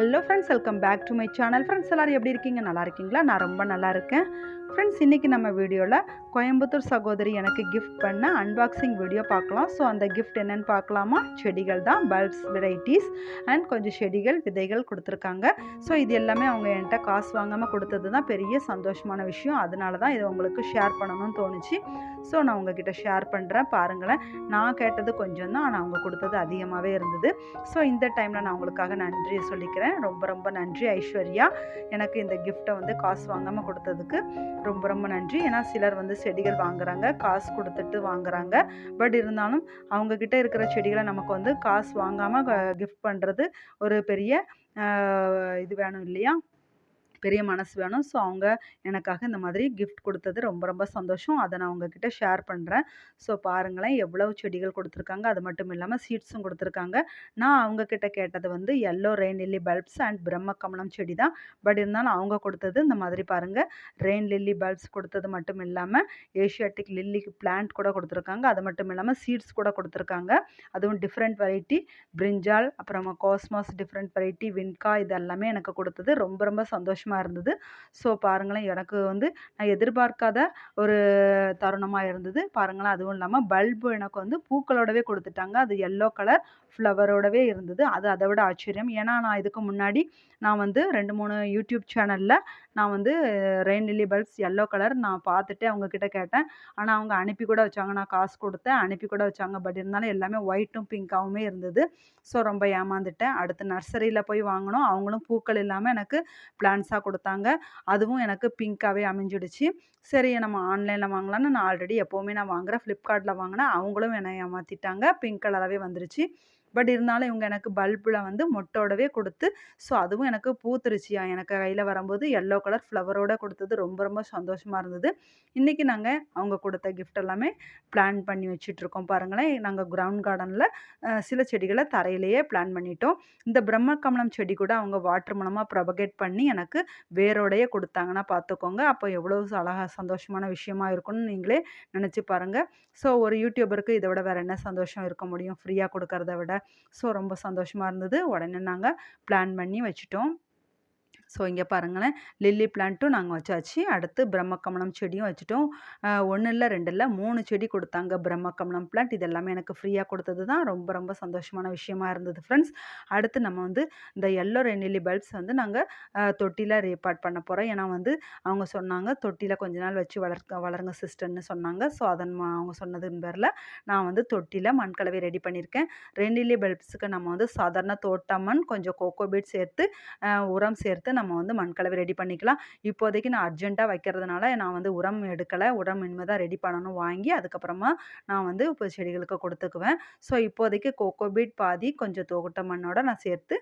Hello friends welcome back to my channel friends எல்லோரும் எப்படி இருக்கீங்க? நல்லா இருக்கீங்களா? நான் ரொம்ப நல்லா இருக்கேன். ஃப்ரெண்ட்ஸ் இன்றைக்கி நம்ம வீடியோவில் கோயம்புத்தூர் சகோதரி எனக்கு கிஃப்ட் பண்ண அன்பாக்சிங் வீடியோ பார்க்கலாம். ஸோ அந்த கிஃப்ட் என்னென்னு பார்க்கலாமா? செடிகள் தான் பல்ப்ஸ் வெரைட்டிஸ் அண்ட் கொஞ்சம் செடிகள் விதைகள் கொடுத்துருக்காங்க. ஸோ இது எல்லாமே அவங்க என்கிட்ட காசு வாங்காமல் கொடுத்தது தான் பெரிய சந்தோஷமான விஷயம். அதனால தான் இதை உங்களுக்கு ஷேர் பண்ணணும்னு தோணுச்சு. ஸோ நான் உங்ககிட்ட ஷேர் பண்ணுறேன் பாருங்களேன். நான் கேட்டது கொஞ்சம் தான் ஆனால் அவங்க கொடுத்தது அதிகமாகவே இருந்தது. ஸோ இந்த டைமில் நான் உங்களுக்காக நன்றியை சொல்லிக்கிறேன். ரொம்ப ரொம்ப நன்றி ஐஸ்வர்யா. எனக்கு இந்த கிஃப்ட்டை வந்து காசு வாங்காமல் கொடுத்ததுக்கு. ரொம்ப ரொம்ப நன்றி. ஏன்னா சிலர் வந்து செடிகள் வாங்குறாங்க காசு கொடுத்துட்டு வாங்குறாங்க. பட் இருந்தாலும் அவங்கக்கிட்ட இருக்கிற செடிகளை நமக்கு வந்து காசு வாங்காமல் கிஃப்ட் பண்ணுறது ஒரு பெரிய இது வேணும் இல்லையா? பெரிய மனசு வேணும். ஸோ அவங்க எனக்காக இந்த மாதிரி கிஃப்ட் கொடுத்தது ரொம்ப ரொம்ப சந்தோஷம். அதை நான் உங்ககிட்ட ஷேர் பண்ணுறேன் ஸோ பாருங்களேன் எவ்வளவு செடிகள் கொடுத்துருக்காங்க. அது மட்டும் இல்லாமல் சீட்ஸும் கொடுத்துருக்காங்க. நான் அவங்க கிட்ட கேட்டது வந்து yellow rain lily bulbs and பிரம்ம கமலம் செடி தான். பட் இருந்தாலும் அவங்க கொடுத்தது இந்த மாதிரி பாருங்கள் ரெயின் லில்லி பல்ப்ஸ் கொடுத்தது மட்டும் இல்லாமல் ஏஷியாட்டிக் லில்லி பிளான்ட் கூட கொடுத்துருக்காங்க. அது மட்டும் இல்லாமல் சீட்ஸ் கூட கொடுத்துருக்காங்க. அதுவும் டிஃப்ரெண்ட் வெரைட்டி பிரிஞ்சால் அப்புறமா காஸ்மாஸ் டிஃப்ரெண்ட் வெரைட்டி வின்கா இது எல்லாமே எனக்கு கொடுத்தது. ரொம்ப ரொம்ப சந்தோஷமாக இருந்தது. ஸோ பாருங்களேன் எனக்கு வந்து நான் எதிர்பார்க்காத ஒரு தருணமாக இருந்தது. பாருங்களேன் அதுவும் இல்லாமல் பல்பு எனக்கு வந்து பூக்களோடவே கொடுத்துட்டாங்க. அது எல்லோ கலர் ஃப்ளவரோடவே இருந்தது. அது அதை விட ஆச்சரியம். ஏன்னா நான் இதுக்கு முன்னாடி நான் வந்து ரெண்டு மூணு யூடியூப் சேனலில் நான் வந்து rain lily bulbs yellow colour நான் பார்த்துட்டு அவங்கக்கிட்ட கேட்டேன். ஆனால் அவங்க அனுப்பி கூட வச்சாங்க. நான் காசு கொடுத்தேன் அனுப்பி கூட வச்சாங்க. பட் இருந்தாலும் எல்லாமே ஒயிட்டும் பிங்க்காகவுமே இருந்தது. ஸோ ரொம்ப ஏமாந்துட்டேன். அடுத்து நர்சரியில் போய் வாங்கினோம் அவங்களும் பூக்கள் இல்லாமல் எனக்கு பிளான்ஸாக கொடுத்தாங்க. அதுவும் எனக்கு பிங்க்காகவே அமைஞ்சிடுச்சு. சரி நம்ம ஆன்லைனில் வாங்கலான்னு நான் ஆல்ரெடி எப்போவுமே நான் வாங்குறேன் ஃப்ளிப்கார்ட்டில் வாங்கினேன் அவங்களும் என்னை ஏமாற்றிட்டாங்க பிங்க் கலராகவே வந்துருச்சு. பட் இருந்தாலும் இவங்க எனக்கு பல்பில் வந்து மொட்டோடவே கொடுத்து ஸோ அதுவும் எனக்கு பூத்துருச்சியா? எனக்கு கையில் வரும்போது எல்லோ கலர் ஃப்ளவரோட கொடுத்தது ரொம்ப ரொம்ப சந்தோஷமாக இருந்தது. இன்றைக்கி நாங்கள் அவங்க கொடுத்த கிஃப்ட் எல்லாமே பிளான் பண்ணி வச்சுட்ருக்கோம் பாருங்களேன். நாங்கள் கிரவுண்ட் கார்டனில் சில செடிகளை தரையிலேயே பிளான் பண்ணிட்டோம். இந்த பிரம்ம கமலம் செடி கூட அவங்க வாட்டர் மூலமாக ப்ரொபகேட் பண்ணி எனக்கு வேரோடையே கொடுத்தாங்கன்னா பார்த்துக்கோங்க. அப்போ எவ்வளோ அழகாக சந்தோஷமான விஷயமா இருக்கும்னு நீங்களே நினச்சி பாருங்கள் ஸோ ஒரு யூடியூபருக்கு இதை விட வேறு என்ன சந்தோஷம் இருக்க முடியும்? ஃப்ரீயாக கொடுக்கறத விட. ஸோ ரொம்ப சந்தோஷமாக இருந்தது. உடனே நாங்கள் பிளான் பண்ணி வச்சுட்டோம். ஸோ இங்கே பாருங்களேன். லில்லி பிளான்ட்டும் நாங்கள் வச்சாச்சு. அடுத்து பிரம்மக்கமலம் செடியும் வச்சுட்டோம். ஒன்று இல்லை ரெண்டு இல்லை மூணு செடி கொடுத்தாங்க பிரம்மக்கமலம் பிளான்ட். இது எல்லாமே எனக்கு ஃப்ரீயாக கொடுத்தது தான். ரொம்ப ரொம்ப சந்தோஷமான விஷயமா இருந்தது ஃப்ரெண்ட்ஸ். அடுத்து நம்ம வந்து இந்த எல்லோ ரெயின் லில்லி பல்ப்ஸ் வந்து நாங்கள் தொட்டியில் ரீபார்ட் பண்ண போகிறோம் ஏன்னா வந்து அவங்க சொன்னாங்க தொட்டியில் கொஞ்ச நாள் வச்சு வளர்க்க வளருங்க சிஸ்டர்னு சொன்னாங்க. ஸோ அதன் அவங்க சொன்னதுன்னு பேரில் நான் வந்து தொட்டியில் மண்கலவை ரெடி பண்ணியிருக்கேன். ரெயின் லில்லி பல்ப்ஸுக்கு நம்ம வந்து சாதாரண தோட்ட மண் கொஞ்சம் கோகோபீட் சேர்த்து உரம் சேர்த்து நம்ம வந்து மண்கலவை ரெடி பண்ணிக்கலாம். இப்போதைக்கு நான் அர்ஜென்ட்டாக வைக்கிறதுனால நான் வந்து உரம் எடுக்கலை. உரம் இனிமேல் தான் ரெடி பண்ணணும் வாங்கி அதுக்கப்புறமா நான் வந்து இப்போ செடிகளுக்கு கொடுத்துக்குவேன். ஸோ இப்போதைக்கு கோகோபீட் பாதி கொஞ்சம் தோகுட்ட மண்ணோட நான் சேர்த்து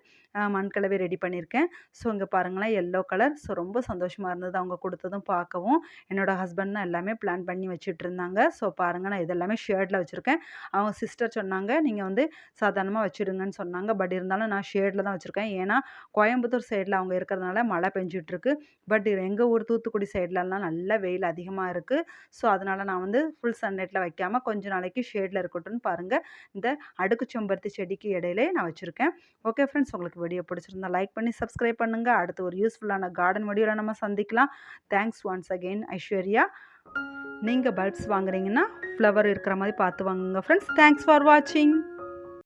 மண்கலவை ரெடி பண்ணியிருக்கேன். ஸோ இங்கே பாருங்களேன் எல்லோ கலர் ஸோ ரொம்ப சந்தோஷமாக இருந்தது அவங்க கொடுத்ததும் பார்க்கவும். என்னோட ஹஸ்பண்ட் தான் எல்லாமே பிளான் பண்ணி வச்சுட்டு இருந்தாங்க ஸோ பாருங்கள் நான் இதெல்லாமே ஷேடில் வச்சுருக்கேன். அவங்க சிஸ்டர் சொன்னாங்க நீங்கள் வந்து சாதாரணமாக வச்சுடுங்கன்னு சொன்னாங்க. பட் இருந்தாலும் நான் ஷேடில் தான் வச்சுருக்கேன். ஏன்னா கோயம்புத்தூர் சைடில் அவங்க இருக்கிறதுனால மழை பெஞ்சிட்ருக்கு. பட் எங்கள் ஊர் தூத்துக்குடி சைட்லலாம் நல்ல வெயில் அதிகமாக இருக்குது ஸோ அதனால் நான் வந்து ஃபுல் சன்லைட்டில் வைக்காமல் கொஞ்ச நாளைக்கு ஷேடில் இருக்கட்டும்னு பாருங்கள் இந்த அடுக்கு செம்பருத்தி செடிக்கு இடையிலே நான் வச்சுருக்கேன். ஓகே ஃப்ரெண்ட்ஸ் உங்களுக்கு வீடியோ பிடிச்சிருந்தா லைக் பண்ணி சப்ஸ்கிரைப் பண்ணுங்கள் அடுத்து ஒரு யூஸ்ஃபுல்லான கார்டன் வீடியோவில் நம்ம சந்திக்கலாம். Thanks once again Aishwarya. நீங்கள் பல்ப்ஸ் வாங்குறீங்கன்னா ஃப்ளவர் இருக்கிற மாதிரி பார்த்து வாங்குங்க ஃப்ரெண்ட்ஸ். தேங்க்ஸ் ஃபார் வாட்சிங்.